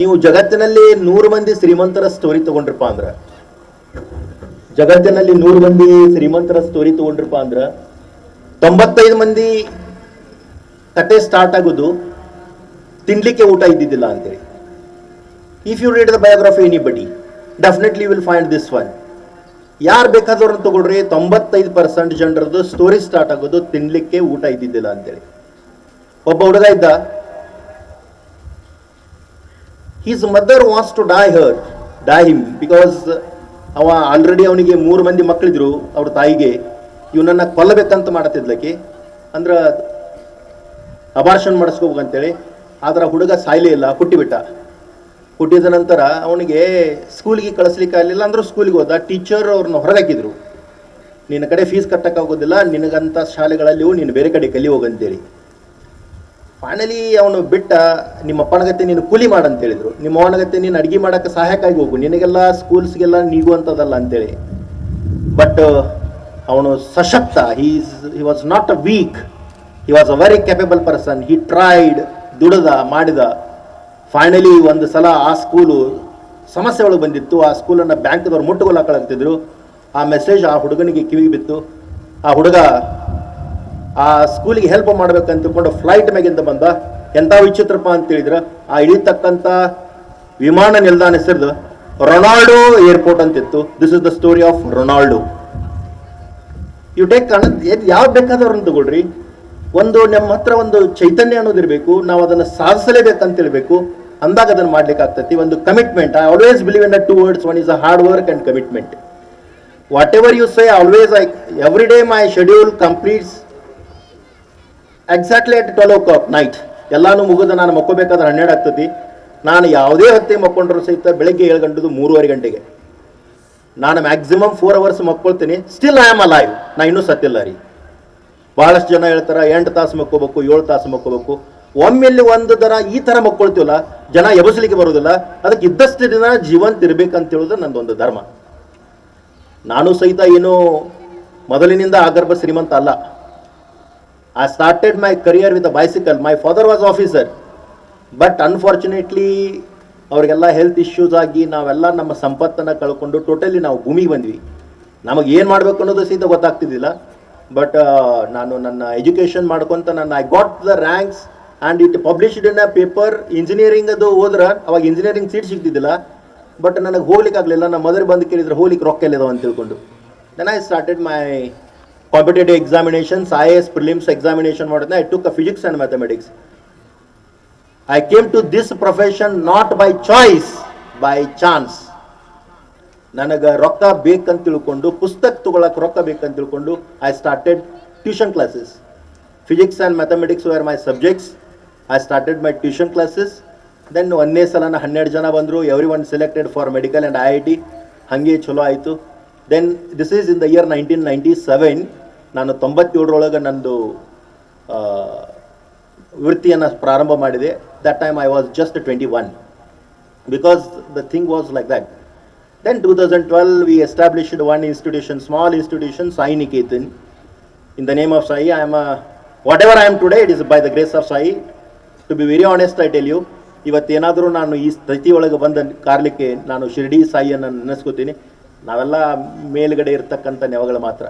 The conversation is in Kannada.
ನೀವು ಜಗತ್ತಿನಲ್ಲಿ ನೂರು ಮಂದಿ ಶ್ರೀಮಂತರ ಸ್ಟೋರಿ ತಗೊಂಡ್ರಪ್ಪ ಅಂದ್ರ. ಜಗತ್ತಿನಲ್ಲಿ ನೂರು ಮಂದಿ ಶ್ರೀಮಂತರ ಸ್ಟೋರಿ ತಗೊಂಡ್ರಪ್ಪ ಅಂದ್ರ ತೊಂಬತ್ತೈದು ಮಂದಿ ಕತೆ ಸ್ಟಾರ್ಟ್ ಆಗೋದು ತಿನ್ಲಿಕ್ಕೆ ಊಟ ಇದ್ದಿದ್ದಿಲ್ಲ ಅಂತೇಳಿ. If you read the biography anybody definitely will find this one ಯಾರು ಬೇಕಾದವ್ರನ್ನ ತಗೊಳ್ರಿ, ತೊಂಬತ್ತೈದು ಪರ್ಸೆಂಟ್ ಜನರದ್ದು ಸ್ಟೋರಿ ಸ್ಟಾರ್ಟ್ ಆಗೋದು ತಿನ್ಲಿಕ್ಕೆ ಊಟ ಇದ್ದಿದ್ದಿಲ್ಲ ಅಂತೇಳಿ. ಒಬ್ಬ ಹುಡುಗ ಇದ್ದ his mother wants to die her die him because ಅವ ಆಲ್ರೆಡಿ ಅವನಿಗೆ ಮೂರು ಮಂದಿ ಮಕ್ಕಳಿದ್ರು ಅವ್ರ ತಾಯಿಗೆ. ಇವನನ್ನ ಕೊಲ್ಲಬೇಕಂತ ಮಾಡತ್ತಿದ್ಲಕ್ಕೆ ಅಂದ್ರ ಅಬಾರ್ಷನ್ ಮಾಡಿಸ್ಕೋಬೇಕಂತೇಳಿ ಆದ್ರೆ ಹುಡುಗ ಸಾಯ್ಲೇ ಇಲ್ಲ ಹುಟ್ಟಿಬಿಟ್ಟ. ಹುಟ್ಟಿದ ನಂತರ ಅವನಿಗೆ ಸ್ಕೂಲಿಗೆ ಕಳಿಸ್ಲಿಕ್ಕೆ ಆಗಲಿಲ್ಲ ಅಂದ್ರೆ ಸ್ಕೂಲಿಗೆ ಹೋದ. ಟೀಚರ್ ಅವ್ರನ್ನ ಹೊರಗಾಕಿದ್ರು. ನಿನ್ನ ಕಡೆ ಫೀಸ್ ಕಟ್ಟಕ್ಕಾಗೋದಿಲ್ಲ ನಿನಗಂತ ಶಾಲೆಗಳಲ್ಲಿ ಹೋಗು, ನೀನು ಬೇರೆ ಕಡೆ ಕಲಿ ಹೋಗಂತೇಳಿ ಫೈನಲಿ ಅವನು ಬಿಟ್ಟ, ನಿಮ್ಮ ಅಪ್ಪನಗತ್ತೆ ನೀನು ಕೂಲಿ ಮಾಡಂತ ಹೇಳಿದ್ರು. ನಿಮ್ಮ ಅವನಗತ್ತೆ ನೀನು ಅಡಿಗೆ ಮಾಡಕ್ಕೆ ಸಹಾಯಕ್ಕಾಗಿ ಹೋಗು. ನಿನಗೆಲ್ಲ ಸ್ಕೂಲ್ಸ್ಗೆಲ್ಲ ನೀಗುವಂಥದ್ದಲ್ಲ ಅಂತೇಳಿ. ಬಟ್ ಅವನು ಸಶಕ್ತ. He's he was not a weak he was a very capable person he tried ದುಡದ, ಮಾಡಿದ. ಫೈನಲಿ ಒಂದು ಸಲ ಆ ಸ್ಕೂಲು ಸಮಸ್ಯೆ ಒಳಗೆ ಬಂದಿತ್ತು. ಆ ಸ್ಕೂಲನ್ನು ಬ್ಯಾಂಕ್ದವ್ರು ಮುಟ್ಟುಗೋಲು ಹಾಕೊಳಕ್ತಿದ್ರು ಆ ಮೆಸೇಜ್ ಆ ಹುಡುಗನಿಗೆ ಕಿವಿಗೆ ಬಿತ್ತು. ಆ ಹುಡುಗ ಆ ಸ್ಕೂಲಿಗೆ ಹೆಲ್ಪ್ ಮಾಡ್ಬೇಕಂತ ತಿಳ್ಕೊಂಡು ಫ್ಲೈಟ್ ಮ್ಯಾಗಿಂದ ಬಂದ. ಎಂಥ ವಿಚಿತ್ರಪ್ಪ ಅಂತ ಹೇಳಿದ್ರೆ ಆ ಇಳಿತಕ್ಕಂಥ ವಿಮಾನ ನಿಲ್ದಾಣ ಹೆಸರು ರೊನಾಲ್ಡೋ ಏರ್ಪೋರ್ಟ್ ಅಂತಿತ್ತು. This is the story of Ronaldo. You take ಯಾವ್ದು ಬೇಕಾದವ್ರನ್ನ ತಗೊಳ್ರಿ. ಒಂದು ನಮ್ಮ ಹತ್ರ ಒಂದು ಚೈತನ್ಯ ಅನ್ನೋದಿರ್ಬೇಕು ನಾವು ಅದನ್ನು ಸಾಧಿಸಲೇಬೇಕಂತ ಹೇಳ್ಬೇಕು ಅಂದಾಗ ಅದನ್ನು ಮಾಡ್ಲಿಕ್ಕೆ ಆಗ್ತೈತಿ. ಒಂದು commitment I always believe in the two words one is a hard work and commitment whatever you say always I every day my schedule completes exactly at twelve o'clock night ಎಲ್ಲಾನು ಮುಗಿದು ನಾನು ಮಕ್ಕೋಬೇಕಾದ್ರೆ ಹನ್ನೆರಡು ಆಗ್ತತಿ. ನಾನು ಯಾವುದೇ ಹೊತ್ತಿಗೆ ಮಕ್ಕೊಂಡ್ರು ಸಹಿತ ಬೆಳಗ್ಗೆ ಏಳು ಗಂಟೆದು ಮೂರುವರೆ ಗಂಟೆಗೆ. ನಾನು ಮ್ಯಾಕ್ಸಿಮಮ್ ಫೋರ್ ಅವರ್ಸ್ ಮಕ್ಕೊಳ್ತೀನಿ. ಸ್ಟಿಲ್ ಐ ಆಮ್ ಲೈವ್ ನಾ ಇನ್ನೂ ಸತ್ತಿಲ್ಲ ರೀ. ಭಾಳಷ್ಟು ಜನ ಹೇಳ್ತಾರೆ, ಎಂಟು ತಾಸು ಮಕ್ಕೋಬೇಕು, ಏಳು ತಾಸು ಮಕ್ಕೋಬೇಕು. ಒಮ್ಮೆಲ್ಲಿ ಒಂದು ದರ ಈ ಥರ ಮಕ್ಕೊಳ್ತೀವಲ್ಲ, ಜನ ಎಬಸಲಿಕ್ಕೆ ಬರೋದಿಲ್ಲ. ಅದಕ್ಕೆ ಇದ್ದಷ್ಟು ದಿನ ಜೀವಂತ ಇರಬೇಕಂತ ಹೇಳೋದು ನಂದೊಂದು ಧರ್ಮ. ನಾನು ಸಹಿತ ಏನು ಮೊದಲಿನಿಂದ ಆಗರ್ಭ ಶ್ರೀಮಂತ ಅಲ್ಲ. I started my career with a bicycle my father was officer but unfortunately ಅವರಿಗೆಲ್ಲ ಹೆಲ್ತ್ ಇಶ್ಯೂಸ್ ಆಗಿ ನಾವೆಲ್ಲ ನಮ್ಮ ಸಂಪತ್ತನ್ನು ಕಳ್ಕೊಂಡು ಟೋಟಲಿ ನಾವು ಭೂಮಿಗೆ ಬಂದ್ವಿ. ನಮಗೆ ಏನು ಮಾಡಬೇಕು ಅನ್ನೋದು ಸೀದಾ ಗೊತ್ತಾಗ್ತಿದ್ದಿಲ್ಲ. ಬಟ್ ನಾನು ನನ್ನ ಎಜುಕೇಷನ್ ಮಾಡ್ಕೊಂತ ನನ್ನ I got the ranks and it published in a paper engineering ಅದು ಹೋದ್ರೆ, ಅವಾಗ ಇಂಜಿನಿಯರಿಂಗ್ ಸೀಟ್ ಸಿಗ್ತಿದ್ದಿಲ್ಲ. ಬಟ್ ನನಗೆ ಹೋಗ್ಲಿಕ್ಕೆ ಆಗಲಿಲ್ಲ ನಮ್ಮ ಮದರ್ ಬಂದು ಕೇಳಿದ್ರೆ, ಹೋಗ್ಲಿಕ್ಕೆ ರೊಕ್ಕ ಎಲ್ಲಿದಾವ? ಅಂತ ತಿಳ್ಕೊಂಡು. Then I started my competitive examinations I S prelims examination ಮಾಡಿದ್ನ I took a physics and mathematics I came to this profession not by choice by chance ನನಗೆ ರೊಕ್ಕ ಬೇಕಂತ ತಿಳ್ಕೊಂಡು, ಪುಸ್ತಕ ತಗೊಳಕ್ಕೆ ರೊಕ್ಕ ಬೇಕಂತ ತಿಳ್ಕೊಂಡು I started tuition classes physics and mathematics where my subjects I started my tuition classes then ಒಂದನೇ ಸಲನ ಹನ್ನೆರಡು ಜನ ಬಂದರು every one selected for medical and I I T ಹಾಗೆ ಚಲೋ ಆಯಿತು. Then this is in the year nineteen ninety seven ನಾನು ತೊಂಬತ್ತೇಳರೊಳಗೆ ನಂದು ವೃತ್ತಿಯನ್ನು ಪ್ರಾರಂಭ ಮಾಡಿದೆ. That time I was just twenty one because the thing was like that then two thousand twelve we established one institution small institution Sai Niketan in the name of Sai, I am whatever I am today it is by the grace of Sai to be very honest I tell you ಇವತ್ತೇನಾದರೂ ನಾನು ಈ ಸ್ಥಿತಿ ಒಳಗೆ ಬಂದ ಕಾರ್ಲಿಕ್ಕೆ ನಾನು ಶಿರ್ಡಿ ಸಾಯಿಯನ್ನು ನೆನೆಸ್ಕೋತೀನಿ. ನಾವೆಲ್ಲ ಮೇಲುಗಡೆ ಇರ್ತಕ್ಕಂಥ ನೆವಗಳು ಮಾತ್ರ.